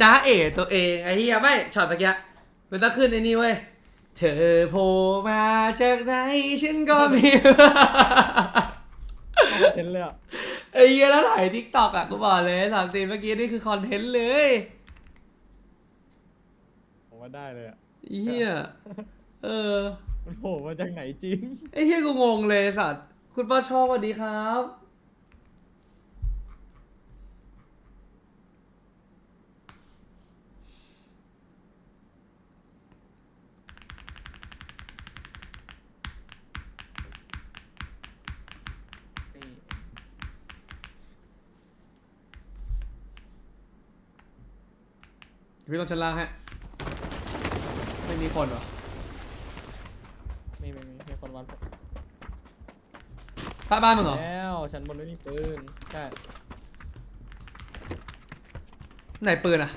จ้าเอ๋ตัวเองไอ้เหี้ยไม่ช็อตเมื่อกี้มันต้องขึ้นไอ้นี่เว้ยเธอโผล่มาจากไหนฉันก็ไม่เห็นเลยอะไอ้เหี้ยแล้วถ่ายทิกตอกอะกูบอกเลยสามสีเมื่อกี้นี่คือคอนเทนต์เลยผมว่าได้เลยอะไอ้เหี้ยเออ มันโผล่มาจากไหนจริง ไอ้เหี้ยกูงงเลยสัตว์ คุณป้าชอบสวัสดีครับ พี่ต้องชั้นล่างฮะไม่มีคนเหรอมีมีมีมีคนวันผมใต้บ้านมึงเหรอแล้วชั้นบนไม่มีปืนใช่ไหนปืนอะ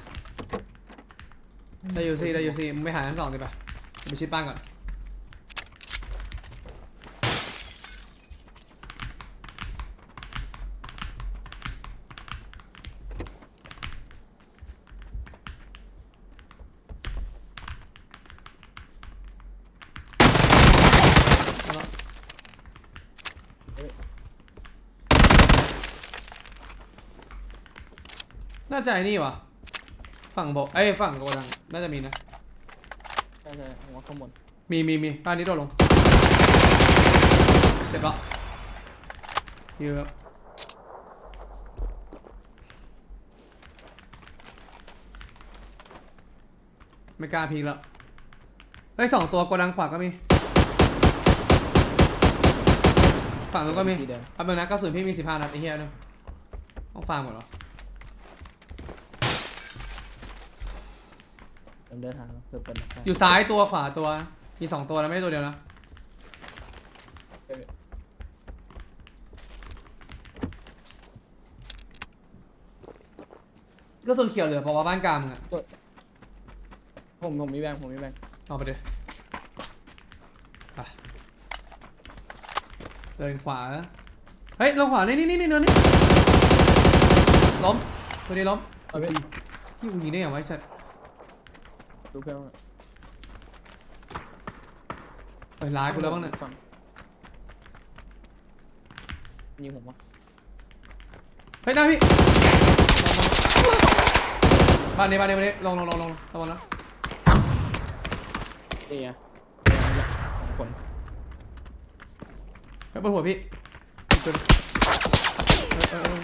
ได้ยูซีได้ยูซีมึงไปหาชั้นสองดิป่ะไปชิดบ้านก่อน น่าจะไอ้นี่วะฝั่งบอกเอ้ยฝั่งโกดังน่าจะมีนะ ใช่ใช่ผมว่าข้างบนมีมีมีบ้านนี้โดดลงเสร็จแล้วยืมไม่กล้าพีกแล้วเฮ้ยสองตัวโกดังขวาก็มีฝั่งนู้นก็มีสีแดงเอาเบอร์นะกระสุนพี่มีสิบห้านัดไอ้เหี้ยนึงต้องฟาร์มหมดเหรอ เดินเดินทางเพื่อเป็นใช่อยู่ซ้ายตัวขวาตัว มีสองตัวนะไม่ได้ตัวเดียวนะเอ้ยกระสุนเขียวเหลือเพราะว่าบ้านกลางมึงอะผมผมมีแบงค์ผมมีแบงค์เอาไปเลยไปเดินขวา เฮ้ยลงขวานี่นี่นี่นี่เนินนี่ล้มตัวนี้ล้มเอาไปยี่กูยิงได้อย่างไวะไอ้สัตว์ ดูเพื่อนเฮ้ยร้ายกูแล้วบ้างเนี่ยฝั่ยิงผมวะเฮ้ยได้พี่บ้านนี้บ้านนี้บ้านนี้ลงลงลงลงระวังนะนี่ไงสองคนไปบนหัวพี่อีกตัวหนึ่งเออเออเออ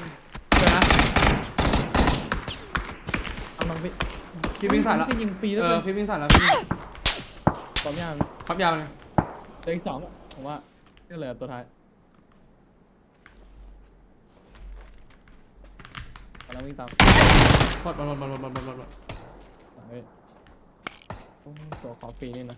เดี๋ยวนะเอาน้องพี่ พี่วิ่งใส่ละพี่ยิงปีเอแล้วอเลยพี่วิ่งใส่แล้วพี่วิ่งพร้อมยังพับยาวเลยเหลืออีกสองอะผมว่าก็เหลือตัวท้ายกำลังวิ่งตามหมดหมดหมดหมดหมดหมดหมดหมดเฮ้ยโอ้ยตัวขอฟรีนี่นะ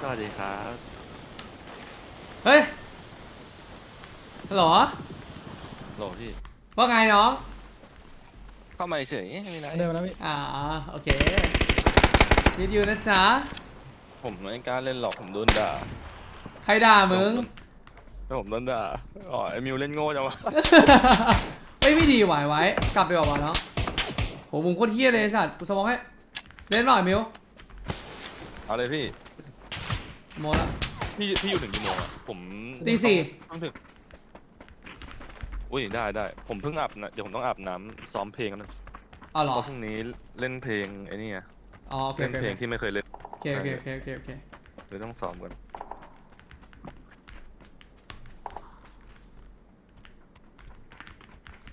สวัสดีครับเฮ้ยฮัลโหลโหลพี่ ว่าไงน้อง เข้ามาเฉยไม่มีอะไรเดินมาแล้วพี่อ่าโอเคยิดอยู่นะจ๊ะ ผมไม่กล้าเล่นหรอกผมโดนด่าใครด่ามึง แล้วผมโดนด่าอ๋อไอมิวเล่นโง่จังวะ เฮ้ยไม่ดีไหวไว้ กลับไปบอกว่าแล้วโหมุงโคตรเฮี้ยเลยไอ้สัตว์กูสมองให้ เล่นหน่อยมิวเอาเลยพี่ หมดละพี่พี่อยู่ถึงกี่โมงอะผมตีสี่ต้องถึงอุ้ยได้ได้ผมเพิ่งอาบนะเดี๋ยวผมต้องอาบน้ำซ้อมเพลงกันนะอ๋อเหรอเพราะพรุ่งนี้เล่นเพลงไอ้นี่ไงอ๋อโอเคเล่นโอเคเพลงที่ไม่เคยเล่นโอเคโอเคโอเคโอเคโอเคเลยต้องซ้อมกัน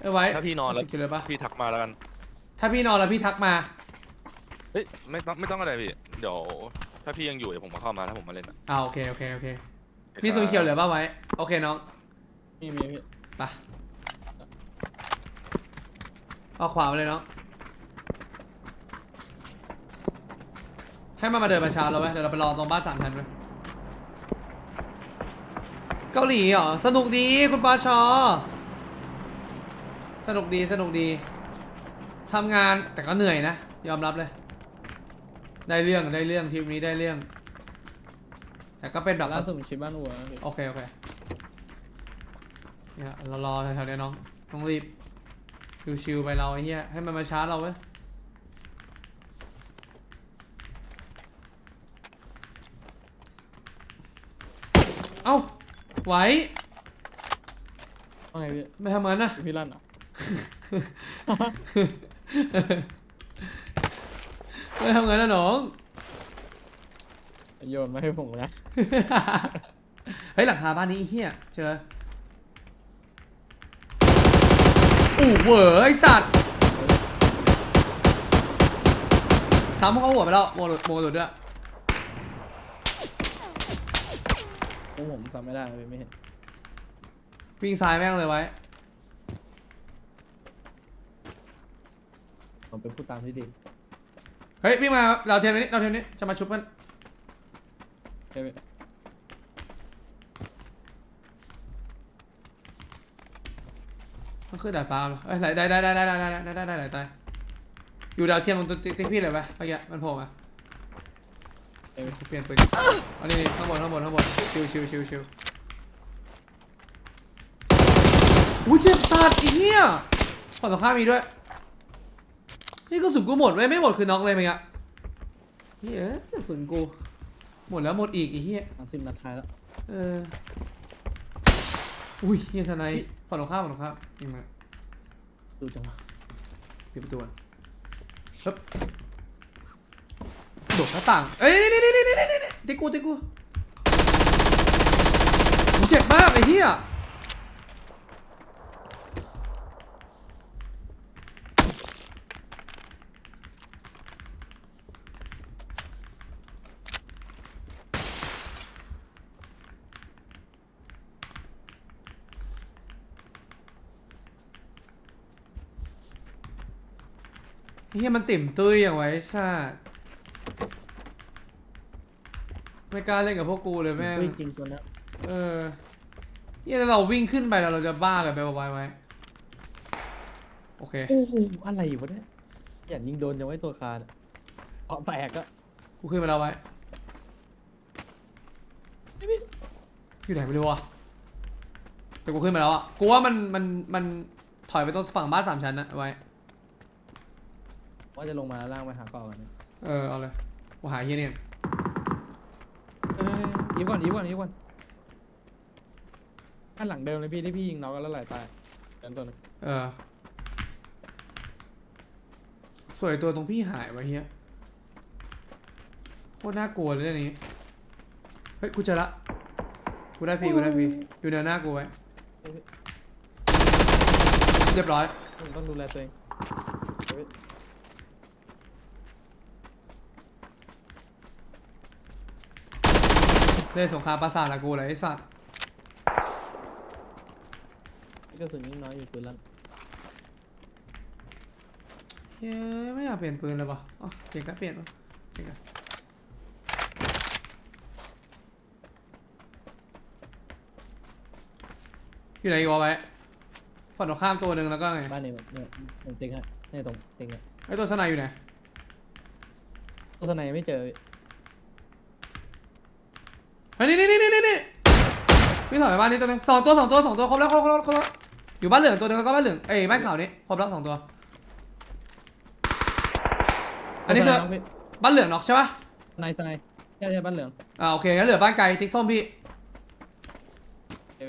เออไว้ถ้าพี่นอนแล้วคิดเลยปะพี่ทักมาแล้วกัน ถ้าพี่นอนแล้วพี่ทักมา เฮ้ยไม่ต้องไม่ต้องอะไรพี่ เดี๋ยว ถ้าพี่ยังอยู่เดี๋ยวผมมาเข้ามาถ้าผมมาเล่นอะอ่าโอเคโอเคโอเค มีส่วนเขียวเหลือป่ะไว้ โอเคน้องมีมีพี่ไปเอาขวาไปเลยเนาะให้มันมาเดินมาช้าเราไว้เดี๋ยวเราไปรอตรงบ้านสามชั้นไปเกาหลีเหรอ สนุกดีคุณปาชอ สนุกดีสนุกดีทำงานแต่ก็เหนื่อยนะ ยอมรับเลย ได้เรื่องได้เรื่องทริปนี้ได้เรื่อง แต่ก็เป็นแบบล่าสุดผมชิดบ้านหัวนะพี่โอเคโอเคเนี่ยเรารอแถวๆเนี้ยน้องต้องรีบชิวๆไปเราไอ้เหี้ยให้มันมาชาร์จเราเว้ยเอ้าไหวว่าไงพี่ไม่ทำงั้นนะพี่ลั่นเหรอะ ไม่ทำงั้นนะน้อง โยนมาให้ผมนะ เฮ้ยหลังคาบ้านนี้ไอ้เฮียเจออู้เหวอไอสัตว์ซ้ำเขาหัวไปแล้วโมโหลุดโมโหลุดด้วยโอ้ผมจำไม่ได้พี่ไม่เห็น วิ่งซ้ายแม่งเลยไว้ ผมเป็นผู้ตามที่ดีเฮ้ยวิ่งมาเราเทนนี้เราเทนนี้จะมาชุบมันใช่ไหมมันขึ้นดาดฟ้าเหรอเอ้ยได้ได้ได้ได้ได้ได้ได้ได้ได้ได้ได้อยู่ดาวเทียมตรงติ๊กพี่เลยปะเมื่อกี้มันโผล่มาใช่ไหมเปลี่ยนปืนอันนี้ข้างบนข้างบนข้างบนชิวชิวชิวชิวอุ้ยเจ็บสัตว์ไอ้เหี้ยฝั่งตรงข้ามมีด้วย นี่กระสุนกูหมดไว้ยไม่หมดคือน็อกเลยมั้งอะเฮ้ยกระสุนกู หมดแล้วหมดอีกไอ้เหี้ยสามสิบนัดท้ายแล้ว เออ อุ้ยเฮียทนายฝั่งตรงข้ามฝั่งตรงข้ามยิงมาดูจังหวะปิดประตูก่อนปึ๊บโดดหน้าต่าง เอ้ยนี่นี่นี่นี่นี่นี่นี่ติ๊กกูติ๊กกูกูเจ็บมากไอ้เหี้ย เหี้ยมันติ่มตุ้ยอย่างไว้ซ่าไม่กล้าเล่นกับพวกกูเลยแม่งเฮ้ยจริงตัวเนี้ยเออเหี้ยแล้วเราวิ่งขึ้นไปแล้วเราจะบ้ากันไปไว้ไว้โอเค โอ้โหอะไรวะเนี่ยอยากยิงโดนยังไว้ตัวคานอะเกาะแตกก็กูขึ้นไปแล้วไว้อยู่ไหนไม่รู้อะแต่กูขึ้นไปแล้วอะกูว่ามันมันมันถอยไปตรงฝั่งบ้านสามชั้นนะไว้ ว่าจะลงมาล่างไปหาเกาะกันเนี่ยเออเอาเลยกูหาเฮียเนี่ยเอ้ยอีฟก่อนอีฟก่อนอีฟก่อนอันหลังเดิมเลยพี่ที่พี่ยิงน็อกกันแล้วไหลตายเดินตัวหนึงเออสวยตัวตรงพี่หายไว้เฮียโคตรน่ากลัวเลยเรื่องนี้เฮ้ยกูเจอละกูได้ฟรีกูได้ฟรีอยู่เดินหน้ากูไว้เรียบร้อย ผมต้องดูแลตัวเอง เฮ้ยเล่นสงครามประสาทละกูเลยไอ้สัตว์กระสุนยิ่งน้อยอยู่ปืนลั่นเฮ้ยไม่อยากเปลี่ยนปืนเลยวะอ๋อเปลี่ยนก็เปลี่ยนวะเปลี่ยนกันอยู่ไหนอีกวะไว้ฝั่งตรงข้ามตัวหนึ่งแล้วก็ไงบ้านนี้แบบเนี่ยตรงติ๊กฮะเนี่ยตรงติ๊กเนี่ยไอ้ตัวสไนอยู่ไหนตัวทนายยังไม่เจอ เฮ้ยนี่นี่นี่นี่นี่วิ่งถอยไปบ้านนี้ตัวหนึงสองตัวสองตัวสองตัวครบแล้วครบแล้วครบแล้วอยู่บ้านเหลืองตัวหนึงแล้วก็บ้านเหลืองเอ้ยบ้านขาวนี้ครบแล้วสองตัว อันนี้คือตัวทายงพี่บ้านเหลืองน็อกใช่ปะทนายทนายใช่ใช่บ้านเหลืองอ่าโอเคงั้นเหลือบ้านไกลติ๊กส้มพี่เอ้ย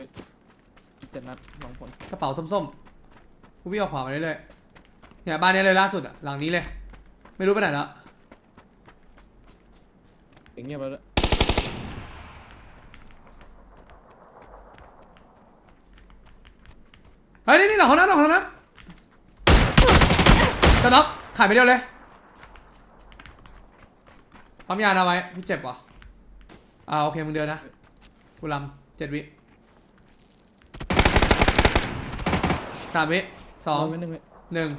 เจ็ดนัดสองคนกระเป๋าส้มๆกูวิ่งออกขวามาเรื่อยๆเนี่ยบ้านนี้เลยล่าสุดอะหลังนี้เลย ไม่รู้ไปไหนแล้วเสียงเงียบแล้วด้วย เฮ้ยนี่นี่หลังห้องน้ำหลังห้องน้ำจะน็อกขายไปเดียวเลยปั๊มยานะไว้พี่เจ็บว่ะอ่าโอเคมึงเดินนะกูลำเจ็ดวิสามวิสองรไว้หนึ่งเว้ยหนึ่ง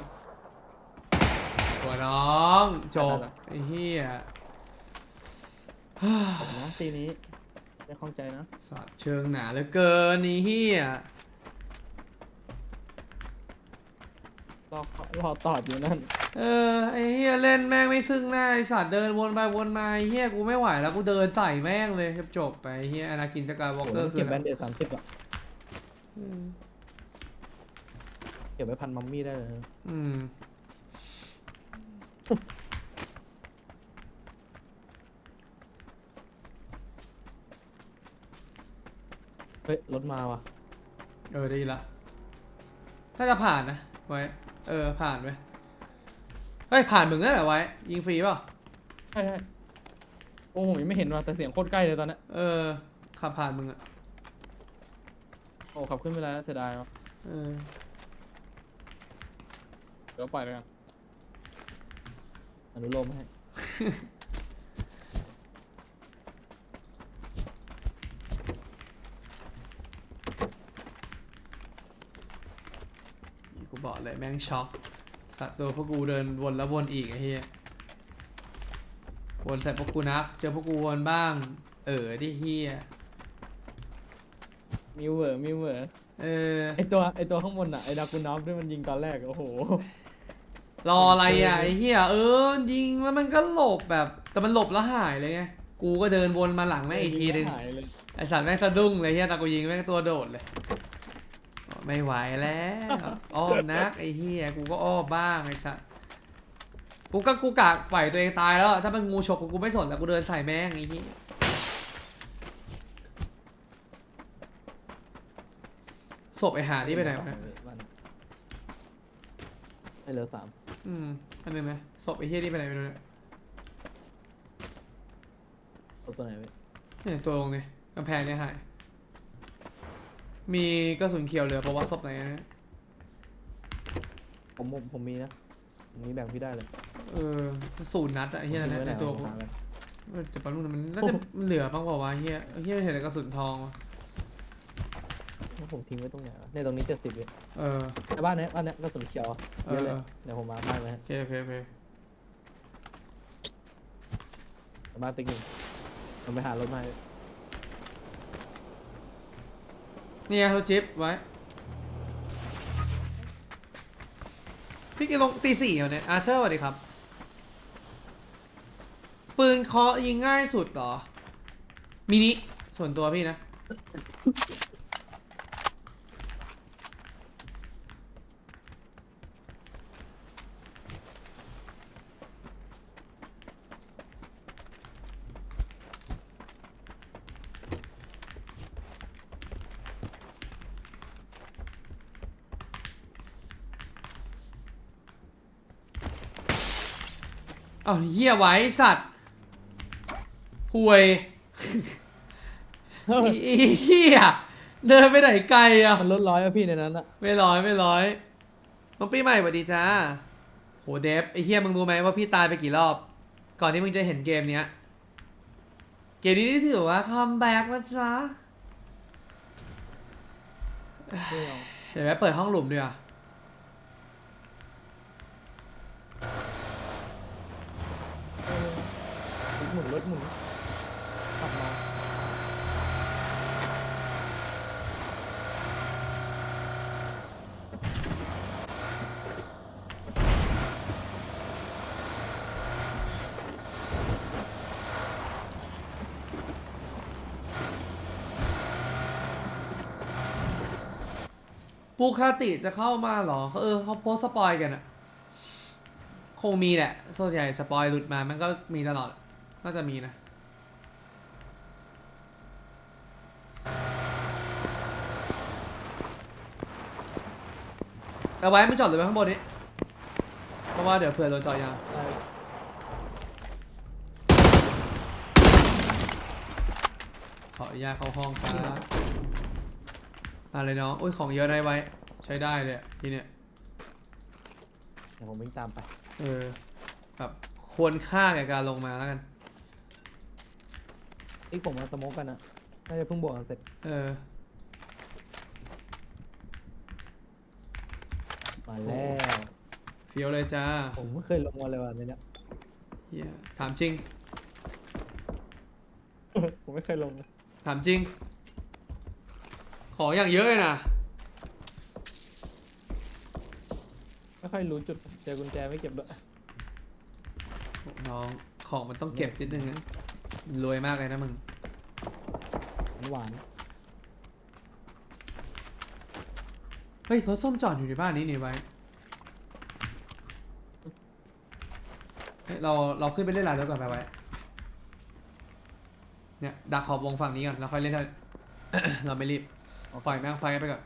สวยน้องจบได้ละไอ้เหี้ยขอบคุณนะตีนี้ไม่เข้าใจนะสัตว์เชิงหนาเหลือเกินไอ้เหี้ย รอรอตอดอยู่นั่น เออไอ้เฮียเล่นแม่งไม่ซึ่งหน้าไอสัตว์เดินวนไปวนมาไอ้เฮียกูไม่ไหวแล้วกูเดินใส่แม่งเลยจบไปไอ้เฮียอนากินสกายวอล์กโอ้เกอร์โหคืเก็อบแบนเดดสามสิบอะอืมเก็บไว้พันมัมมี่ได้เลยนะอืมเฮ้ย รถมาว่ะ เออได้ยินละถ้าจะผ่านนะไว้ เออ ผ่านไว้เฮ้ย ผ่านมึงนั่นแหละไว้ ยิงฟรีเปล่าใช่ใช่โอ้ผมยังไม่เห็นว่ะแต่เสียงโคตรใกล้เลยตอนนั้นเออ ขับผ่านมึงอะโอ้ขับขึ้นไปแล้วเสียดายว่ะเออ เดี๋ยวปล่อยไปกันอนุโลมให้ กู บอกเลยแม่งช็อกสัตว์ตัวพวกกูเดินวนแล้ววนอีกไอ้เฮียวนใส่พวกกูนักเจอพวกกูวนบ้าง เออดิเฮียมิวเวอร์มิวเวอร์เออไอตัวไอตัวข้างบนอะไอดากุนอฟที่มันยิงตอนแรกอะโอ้โหรออะไรอะไอ้เฮียเออยิงแล้วมันก็หลบแบบ แต่มันหลบแล้วหายเลยไงกูก็เดินวนมาหลังแม่งอีกทีนึงหายเลยไอสัตว์แม่งสะดุ้งเลยเฮียตากูยิงแม่งตัวโดดเลย ไม่ไหวแล้ว อ้อมนักไอ้เฮียกูก็อ้อมบ้างไอ้สัตว์กูก็กูกะปล่อยตัวเองตายแล้ว ถ้ามันงูฉกกูกูไม่สนแล้วกูเดินใส่แม่งไอ้เฮียศพไอ้หานี่ไปไหนวะเนี่ยไอเหลือสามอืมอันนึงไหมศพไอ้เฮียนี่ไปไหนไปดูเนี่ยตัวตัวไหนเว้ยเนี่ยตัวลงเนี่ยกำแพงเนี่ยหาย มีกระสุนเขียวเหลือเพราะว่าศพไหนนะผมผมผมมีนะผมมีแบ่งพี่ได้เลยเออศูนย์นัดอะไอ้เฮียนั่นทิ้งนะไว้ไหในนตัวเอากูมาหากันเออแต่ปลาลูกนั้นมันน่าจะมันเหลือบ้างเปล่าวะเฮียเฮียเห็นแต่กระสุนทองวะแล้วผมทิ้งไว้ตรงไหนวะเนี่ยตรงนี้เจ็ดสิบเลยเออ แต่บ้านเนี้ยบ้านเนี้ยกระสุนเขียวอะเอเยออะเลยเดี๋ยวผมมาบ้านไว้ให้โอเคโอเคโอเคแต่บ้านติ๊กหนึ่งผมไปหารถมาให้ เนี่ยรถจิ๊บไว้ พี่กินลงตีสี่เหรอเนี่ย อาร์เธอร์สวัสดีครับ ปืนเคาะยิงง่ายสุดเหรอ มินิ ส่วนตัวพี่นะ เอาเฮียไว้สัตว์ห่วยอีอีเฮียเดินไปไหนไกลอะมันลดร้อยอะพี่ในนั้นอะไม่ร้อยไม่ร้อยน้องปีใหม่สวัสดีจ้าโหเดฟไอเฮียมึงรู้ไหมว่าพี่ตายไปกี่รอบ ก่อนที่มึงจะเห็นเกมเนี้ย เกมนี้นี่ถือว่าคัมแบ็กนะจ๊ะไม่เอาเดี๋ยวไปเปิดห้องหลุมดีกว่า เออรถหมุนรถหมุนขับมา ปูคาติจะเข้ามาเหรอ เออเขาโพสสปอยกันอะคงมีแหละ ส่วนใหญ่สปอยหลุดมามันก็มีตลอด น่าจะมีนะเอาไว้ไม่จอดเลยไว้ข้างบนนี้ เพราะว่าเดี๋ยวเผื่อโดนเจาะยางได้ขออนุญาตเข้าห้องครับ อะไรน้องอุ้ยของเยอะได้ไว้ ใช้ได้เลยอะทีเนี้ยเดี๋ยวผมวิ่งตามไป เออแบบควรค่าแก่การลงมาแล้วกันอีกผมมาสโมกกันอะน่าจะเพิ่งบวกกันเสร็จ เออมาแล้ว เฟี้ยวเลยจ้าผมไม่เคยลงมาเลยวันนี้เนี่ยเฮียถามจริง ผมไม่เคยลงเลยถามจริง ของอย่างเยอะเลยนะ ไม่ค่อยรู้จุดเจอกุญแจไม่เก็บด้วยน้องของมันต้องเก็บนิดนึงนะรวยมากเลยนะมึง หวานเฮ้ยรถส้มจอดอยู่ในบ้านนี้นี่ไว้เฮ้ยเราเราขึ้นไปเล่นลานรถก่อนไปไว้ เนี่ยดักขอบวงฝั่งนี้ก่อนแล้วค่อยเล่นได้ เราไม่รีบ ปล่อยแม่งไฟไปก่อน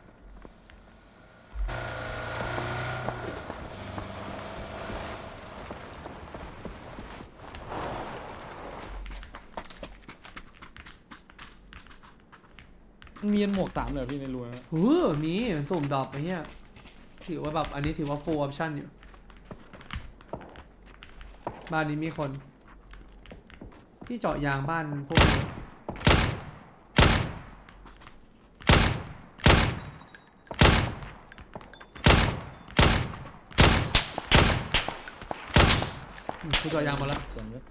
มันมีหมวกสามเลยเหรอพี่ในรูนะหูมีสุ่มดอกไอ้เหี้ยถือว่าแบบอันนี้ถือว่า full option อยู่ บ้านนี้มีคน ที่เจาะยางบ้านพวกนี้ อืมคือเจาะยางมาแล้วเสียงด้วย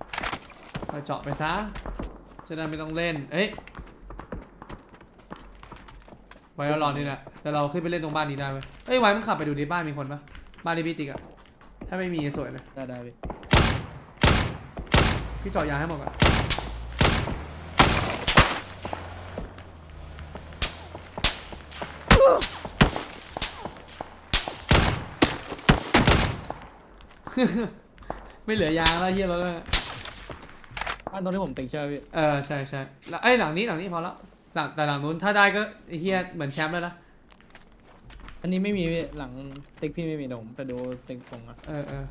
ไปเจาะไปซะจะได้ไม่ต้องเล่น เอ้ยไว้แล้วรอนี่แหละแต่เราขึ้นไปเล่นตรงบ้านนี้ได้ไหมเอ้ยไว้มึงขับไปดูดิบ้านมีคนปะบ้านที่พี่ติ๊กอะถ้าไม่มีสวยเลย ได้ได้พี่พี่เจาะยางให้หมดก่อน ไม่เหลือยางแล้วเฮียแล้วเนี่ยบ้านตรงที่ผมติ๊กใช่ไหมพี่เออใช่ใช่แล้วไอ้ยหลังนี้หลังนี้พอแล้วหลังแต่หลังนู้นถ้าได้ก็ไอ้เฮียเหมือนแชมป์แล้วนะอันนี้ไม่มีพี่หลังติ๊กพี่ไม่มีเดี๋ยวผมไปดูติ๊กตรงอะเออเออ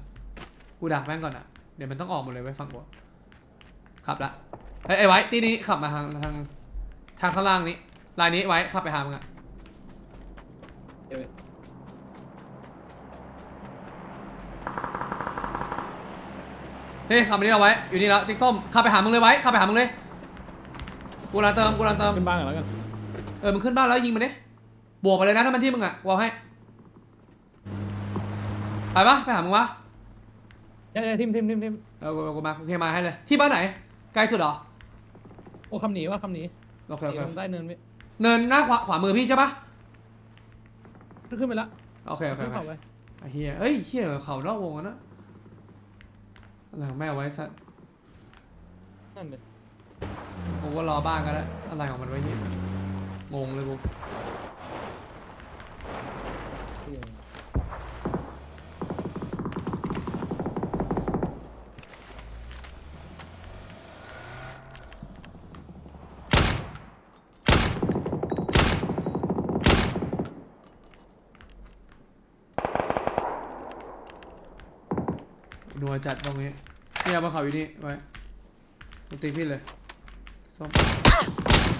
กูดักแม่งก่อนอะเดี๋ยวมันต้องออกหมดเลยไว้ฟังกูขับละเอ้ยไอ้ไว้ตีนี้ขับมาทางทางทางข้างล่างนี้ลายนี้ไว้ขับไปหามึงอะเดี๋ยวพี่ เฮ้ยขับมานี่เอาไว้ อยู่นี่แล้วติ๊กส้มขับไปหามึงเลยไว้ขับไปหามึงเลย กูรันเติมกูรันเติม ขึ้นบ้านกันแล้วกันเออมึงขึ้นบ้านแล้วยิงมันดิ บวกไปเลยนะถ้ามันที่มึงอะกูเอาให้ ไปปะไปหามึงวะเดี๋ยวเดี๋ยวทิมทิมทิมทิมเออกูกูมาโอเคมาให้เลย ที่บ้านไหน ไกลสุดเหรอ โอ้คำหนีว่าคำหนีโอเคหโอนีเคลงใต้เนินพี่เนินหน้าขวาขวามือพี่ใช่ปะขึ้นขึ้นไปละโอเคโอเคขึ้โอนเคเขาไปไอ้เฮียเอ้ยเฮียเขานอกวงอะนะ อะไรของแม่เอาไว้สัตว์นั่นเลยกูก็รอบ้างก็ได้อะไรของมันไว้เฮียงงเลยกู นัวจัดตรงนี้เนี่ยมาเขาอยู่นี่ไว้กูตีพี่เลยส้ม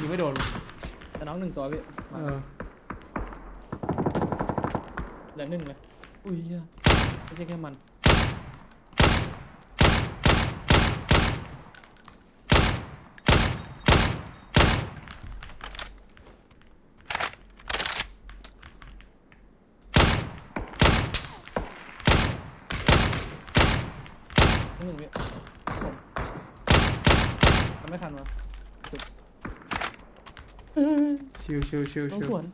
ยิงไม่โดนว่ะแต่น้องหนึ่งตัวพี่เออเหลือหนึ่งเลยอุ้ยเหี้ยไม่ใช่แค่มัน ทำไม่ทันวะจุดชิวชิวชิวต้องชิวสวน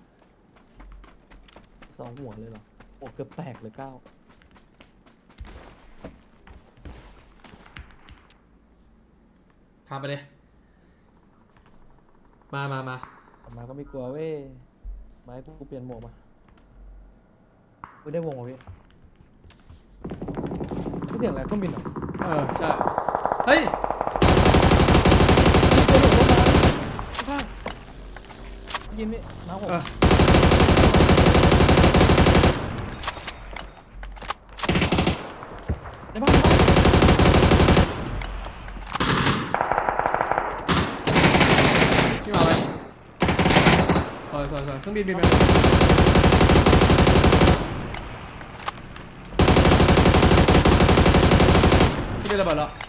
สองหัวเลยเหรอโอ้เกือบแตกเลยเก้าทำไปเลย มามามาออกมาก็ไม่กลัวเว้ยไม้กูเปลี่ยนหมวกมาไม่ได้วงเหรอพี่ไม่เสียงอะไรเครื่องบินเหรอ เออ ใช่ เฮ้ย ข้าง ยินพี่น้าผมเออในบ้านในบ้านพี่มาไว้สวยสวยสวยเครื่องบินบินไปพี่เป็นระเบิดแล้ว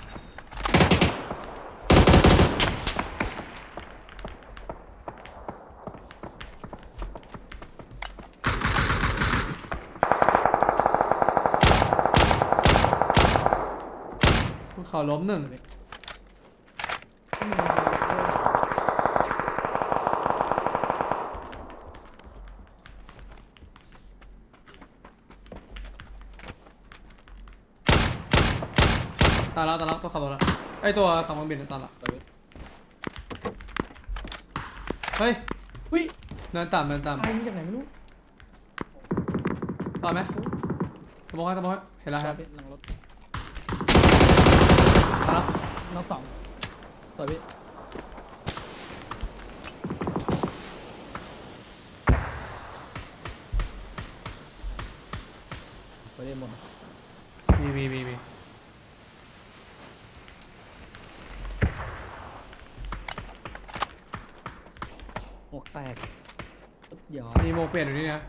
เขาล้มหนึ่งดิตายแล้วตายแล้วตัวขับรถแล้วไอตัวขับเครื่องบินตายล้วเฮ้ยอุ้ยเดินตามเดินตามตายมงจากไหนไม่รู้ตายไหมสมองให้สมองให้เห็นแล้วครับหลังรถ ตายแล้วน้องสองสวยพี่ไปเรียนหมดมีมีมีมีหมวกแตกสุดยอดมีโมเปลี่ยนอยู่นี่นะ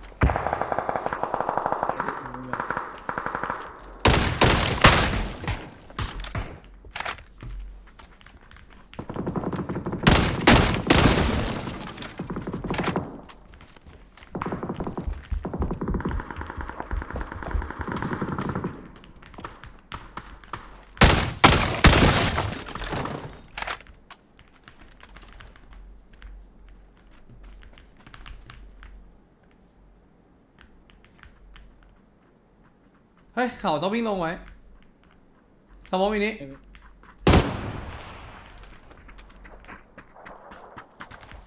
เฮ้ยเขาต้องวิ่งลงไว้สมองอีนี้เอ้ยพี่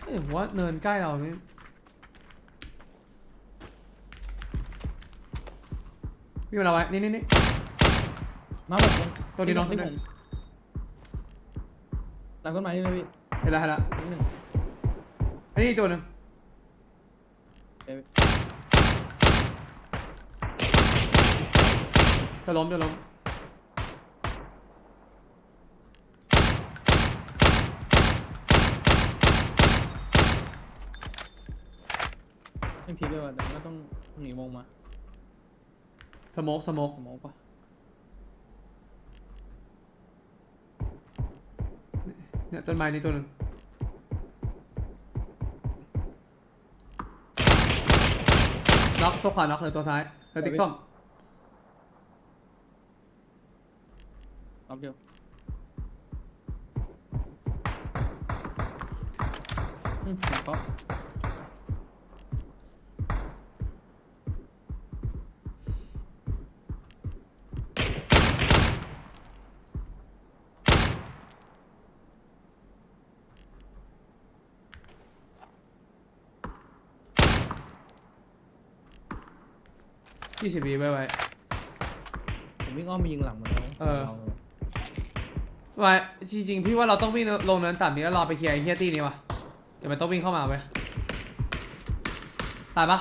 เอ้ยผมว่าเนินใกล้เรานี่วิ่งมาเราไว้นี่นี่นี่มาหมดเลยตัวนี้น้องที่ตัวผนี้มหลังต้นไม้นี่เลยพี่เห็นแล้วเห็นแล้วนิดหนึ่งอันนี้อีกตัวหนึ่ง เอ้ยพี่ จะล้มจะล้มไม่พีคเลยว่ะแต่ก็ต้องหนีวงมาสโมกสโมกสมองปะเนี่ยต้นไม้นี่ตัวหนึ่งน็อกตัวขวาน็อกเลยตัวซ้ายแล้วติ๊กซ่อม รอบเดียวอืมหลังก็ยี่สิบวิไว้ไว้ผมวิ่งอ้อมไปยิงหลังมันแล้วเออไว้จริงๆพี่ว่าเราต้องวิ่งลงเนินต่ำนี้แล้วรอไปเคลียร์ไอ้เฮียตี้นี้วะเดี๋ยวมันต้องวิ่งเข้ามาเว้ยตายปะ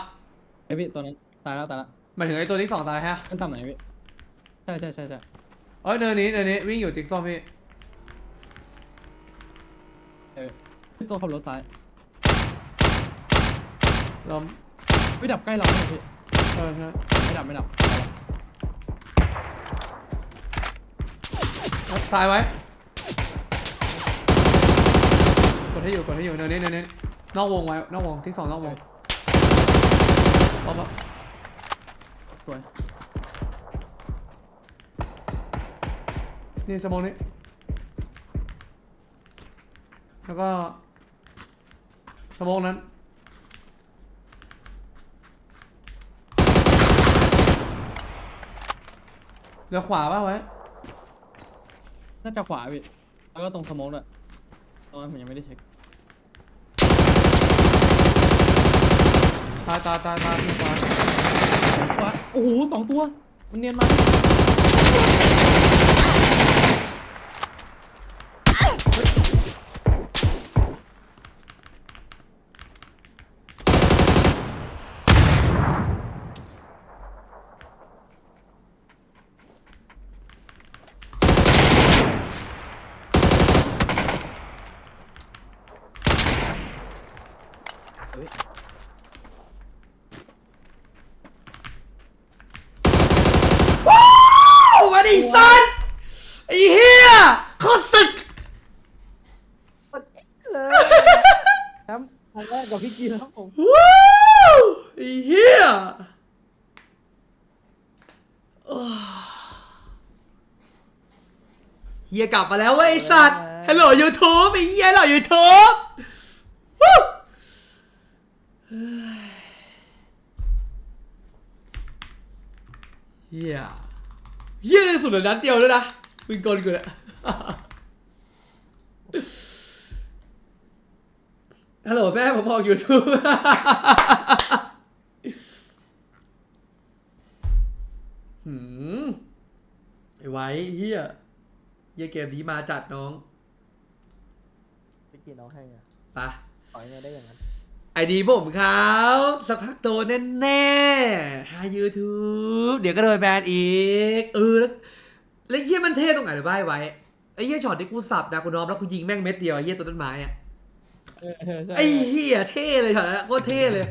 ไอยพี่ตัวนั้นตายแล้วตายแล้วหมายถึงไอ้ตัวที่สองตายฮะมันต่ำไหนพี่ใช่ใช่ใช่ใช่เอ้ยเนินนี้เนินนี้วิ่งอยู่ติ๊กซ่อมพี่เออพี่ตัวขับรถซ้ายล้มพี่ดับใกล้เราไหมพี่เออใช่ไม่ดับไม่ดับเอาซ้ายไว้ ดให้อยู่กดให้อยู่เนินนี้เนินนี้นอกวงไว้นอกวงที่สองนอกวงเอาปะสวยนี่สมองนี้แล้วก็สมองนั้นเหลือขวาป่ะไว้ น่าจะขวาพี่ แล้วก็ตรงสโมองด้วยตรงนั้นผมยังไม่ได้เช็ค ตายตายตายตายที่ขวาขวาโอ้โหสองตัว มันเนียนมาเฮ้ย โอ้มาดิสันไอ้เหี้ยเขาศึก แชมป์ครั้งแรกกับพี่กีนะครับผม ว้าวไอ้เหี้ยโอ้เฮียกลับมาแล้วเว้ยไอ้สัตว์ฮัลโหลยูทูบไอ้เฮียฮัลโหลยูทูบวู้เฮียเฮียสุดเลยนัดเดียวด้วยนะมึงกลกูแหละ ฮัลโหลแม่ผมออกยูทูบ หืมไอ้ไว้เฮีย เฮียเกมนี้มาจัดน้องพี่กินเอาให้ไงไปะปล่อยไงได้อย่างนั้นไอดีผมครับสักพักโดนแน่ๆหา YouTube เดี๋ยวก็โดนแบนอีก เออ แล้วแล้วเฮียมันเท่ตรงไหนหรือบ้าไว้ไอ้เฮียช็อตที่กูสับดากูนอมแล้วกูยิงแม่งเม็ดเดียวไอ้เฮียตัวต้นไม้อะเออใช่ไอ้เฮียเท่เลยช็อตนั้นอะโคตรเท่เลย